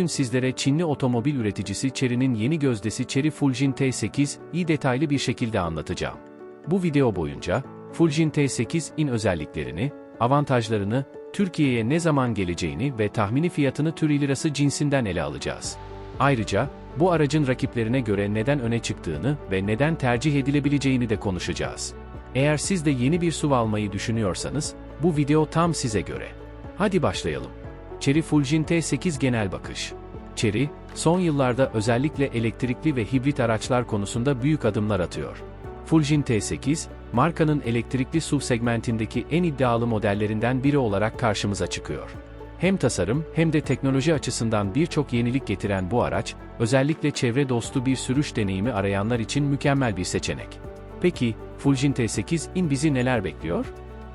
Bugün sizlere Çinli otomobil üreticisi Chery'nin yeni gözdesi Chery Fulgin T8'i detaylı bir şekilde anlatacağım. Bu video boyunca, Fulgin T8'in özelliklerini, avantajlarını, Türkiye'ye ne zaman geleceğini ve tahmini fiyatını Türk lirası cinsinden ele alacağız. Ayrıca, bu aracın rakiplerine göre neden öne çıktığını ve neden tercih edilebileceğini de konuşacağız. Eğer siz de yeni bir SUV almayı düşünüyorsanız, bu video tam size göre. Hadi başlayalım. Chery Fulgin T8 genel bakış. Chery, son yıllarda özellikle elektrikli ve hibrit araçlar konusunda büyük adımlar atıyor. Fulgin T8, markanın elektrikli SUV segmentindeki en iddialı modellerinden biri olarak karşımıza çıkıyor. Hem tasarım hem de teknoloji açısından birçok yenilik getiren bu araç, özellikle çevre dostu bir sürüş deneyimi arayanlar için mükemmel bir seçenek. Peki, Fulgin T8'in bizi neler bekliyor?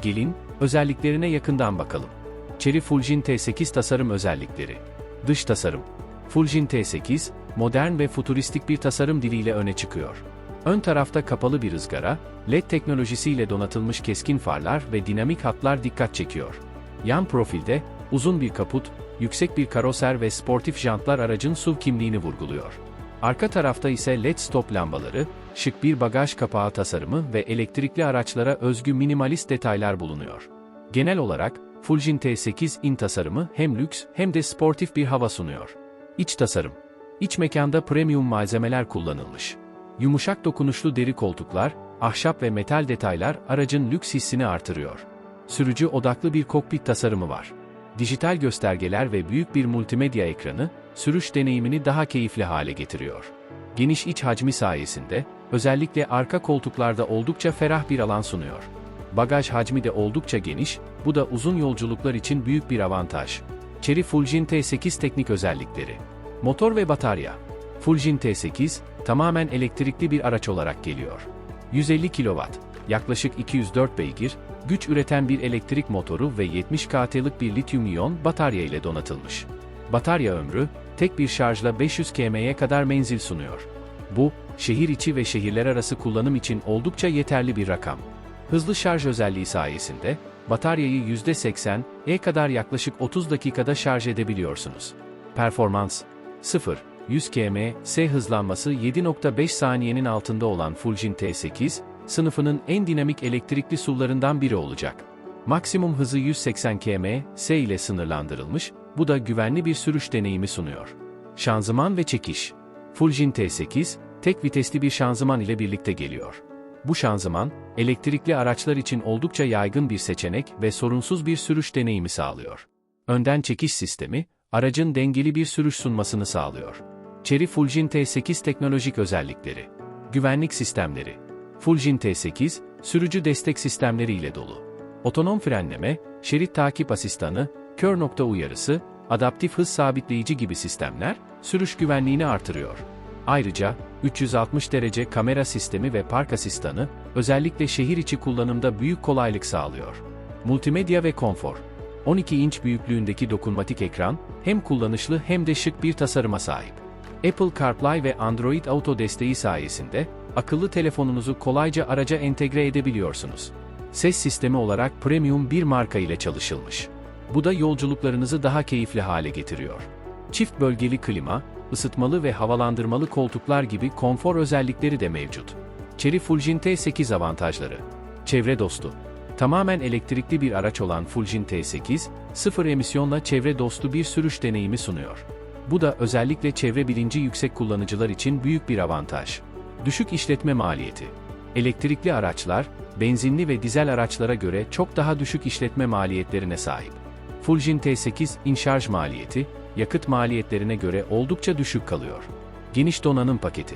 Gelin, özelliklerine yakından bakalım. Chery Fulgin T8 tasarım özellikleri. Dış tasarım. Fulgin T8, modern ve futuristik bir tasarım diliyle öne çıkıyor. Ön tarafta kapalı bir ızgara, LED teknolojisiyle donatılmış keskin farlar ve dinamik hatlar dikkat çekiyor. Yan profilde, uzun bir kaput, yüksek bir karoser ve sportif jantlar aracın SUV kimliğini vurguluyor. Arka tarafta ise LED stop lambaları, şık bir bagaj kapağı tasarımı ve elektrikli araçlara özgü minimalist detaylar bulunuyor. Genel olarak, Fulgin T8'in tasarımı hem lüks hem de sportif bir hava sunuyor. İç tasarım. İç mekanda premium malzemeler kullanılmış. Yumuşak dokunuşlu deri koltuklar, ahşap ve metal detaylar aracın lüks hissini artırıyor. Sürücü odaklı bir kokpit tasarımı var. Dijital göstergeler ve büyük bir multimedya ekranı, sürüş deneyimini daha keyifli hale getiriyor. Geniş iç hacmi sayesinde, özellikle arka koltuklarda oldukça ferah bir alan sunuyor. Bagaj hacmi de oldukça geniş, bu da uzun yolculuklar için büyük bir avantaj. Chery Fulgin T8 teknik özellikleri. Motor ve batarya. Fulgin T8, tamamen elektrikli bir araç olarak geliyor. 150 kW, yaklaşık 204 beygir, güç üreten bir elektrik motoru ve 70 kW'lık bir lityum-iyon batarya ile donatılmış. Batarya ömrü, tek bir şarjla 500 km'ye kadar menzil sunuyor. Bu, şehir içi ve şehirler arası kullanım için oldukça yeterli bir rakam. Hızlı şarj özelliği sayesinde, bataryayı %80'e kadar yaklaşık 30 dakikada şarj edebiliyorsunuz. Performans 0 100 km/s hızlanması 7.5 saniyenin altında olan Fulgin T8, sınıfının en dinamik elektrikli SUV'larından biri olacak. Maksimum hızı 180 km/s ile sınırlandırılmış, bu da güvenli bir sürüş deneyimi sunuyor. Şanzıman ve çekiş. Fulgin T8, tek vitesli bir şanzıman ile birlikte geliyor. Bu şanzıman, elektrikli araçlar için oldukça yaygın bir seçenek ve sorunsuz bir sürüş deneyimi sağlıyor. Önden çekiş sistemi, aracın dengeli bir sürüş sunmasını sağlıyor. Chery Fulgin T8 teknolojik özellikleri. Güvenlik sistemleri. Fulgin T8, sürücü destek sistemleri ile dolu. Otonom frenleme, şerit takip asistanı, kör nokta uyarısı, adaptif hız sabitleyici gibi sistemler, sürüş güvenliğini artırıyor. Ayrıca, 360 derece kamera sistemi ve park asistanı, özellikle şehir içi kullanımda büyük kolaylık sağlıyor. Multimedya ve konfor. 12 inç büyüklüğündeki dokunmatik ekran, hem kullanışlı hem de şık bir tasarıma sahip. Apple CarPlay ve Android Auto desteği sayesinde, akıllı telefonunuzu kolayca araca entegre edebiliyorsunuz. Ses sistemi olarak premium bir marka ile çalışılmış. Bu da yolculuklarınızı daha keyifli hale getiriyor. Çift bölgeli klima, ısıtmalı ve havalandırmalı koltuklar gibi konfor özellikleri de mevcut. Chery Fulgin T8 avantajları. Çevre dostu. Tamamen elektrikli bir araç olan Fulgin T8, sıfır emisyonla çevre dostu bir sürüş deneyimi sunuyor. Bu da özellikle çevre bilinci yüksek kullanıcılar için büyük bir avantaj. Düşük işletme maliyeti. Elektrikli araçlar, benzinli ve dizel araçlara göre çok daha düşük işletme maliyetlerine sahip. Fulgin T8 in şarj maliyeti, yakıt maliyetlerine göre oldukça düşük kalıyor. Geniş donanım paketi.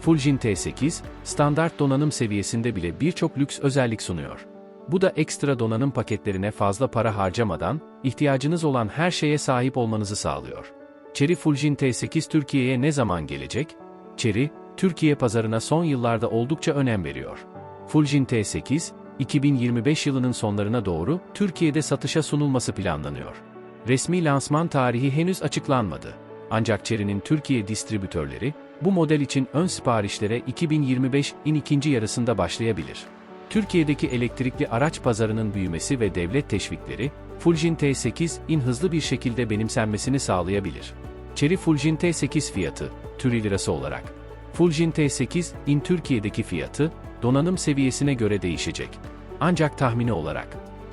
Fulgin T8, standart donanım seviyesinde bile birçok lüks özellik sunuyor. Bu da ekstra donanım paketlerine fazla para harcamadan, ihtiyacınız olan her şeye sahip olmanızı sağlıyor. Chery Fulgin T8 Türkiye'ye ne zaman gelecek? Chery, Türkiye pazarına son yıllarda oldukça önem veriyor. Fulgin T8, 2025 yılının sonlarına doğru Türkiye'de satışa sunulması planlanıyor. Resmi lansman tarihi henüz açıklanmadı. Ancak Chery'nin Türkiye distribütörleri, bu model için ön siparişlere 2025'in ikinci yarısında başlayabilir. Türkiye'deki elektrikli araç pazarının büyümesi ve devlet teşvikleri, Fulgin T8'in hızlı bir şekilde benimsenmesini sağlayabilir. Chery Fulgin T8 fiyatı, Türk lirası olarak. Fulgin T8 in Türkiye'deki fiyatı, donanım seviyesine göre değişecek. Ancak tahmini olarak.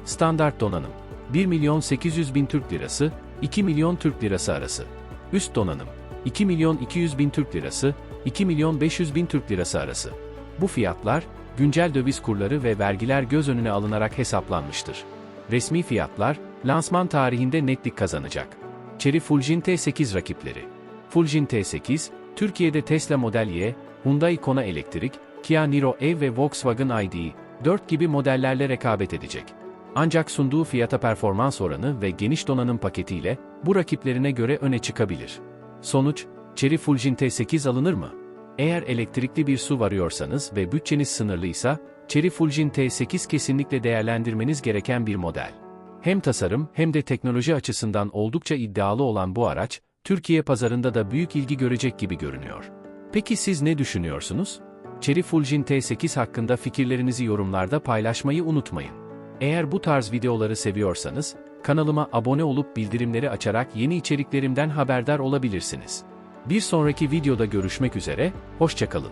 Standart donanım, 1 milyon 800 bin Türk lirası, 2 milyon Türk lirası arası. Üst donanım, 2 milyon 200 bin Türk lirası, 2 milyon 500 bin Türk lirası arası. Bu fiyatlar, güncel döviz kurları ve vergiler göz önüne alınarak hesaplanmıştır. Resmi fiyatlar, lansman tarihinde netlik kazanacak. Chery Fulgin T8 rakipleri. Fulgin T8, Türkiye'de Tesla Model Y, Hyundai Kona Elektrik, Kia Niro EV ve Volkswagen ID, 4 gibi modellerle rekabet edecek. Ancak sunduğu fiyata performans oranı ve geniş donanım paketiyle bu rakiplerine göre öne çıkabilir. Sonuç, Chery Fulgin T8 alınır mı? Eğer elektrikli bir SUV arıyorsanız ve bütçeniz sınırlıysa, Chery Fulgin T8 kesinlikle değerlendirmeniz gereken bir model. Hem tasarım hem de teknoloji açısından oldukça iddialı olan bu araç, Türkiye pazarında da büyük ilgi görecek gibi görünüyor. Peki siz ne düşünüyorsunuz? Chery Fulgin T8 hakkında fikirlerinizi yorumlarda paylaşmayı unutmayın. Eğer bu tarz videoları seviyorsanız, kanalıma abone olup bildirimleri açarak yeni içeriklerimden haberdar olabilirsiniz. Bir sonraki videoda görüşmek üzere, hoşçakalın.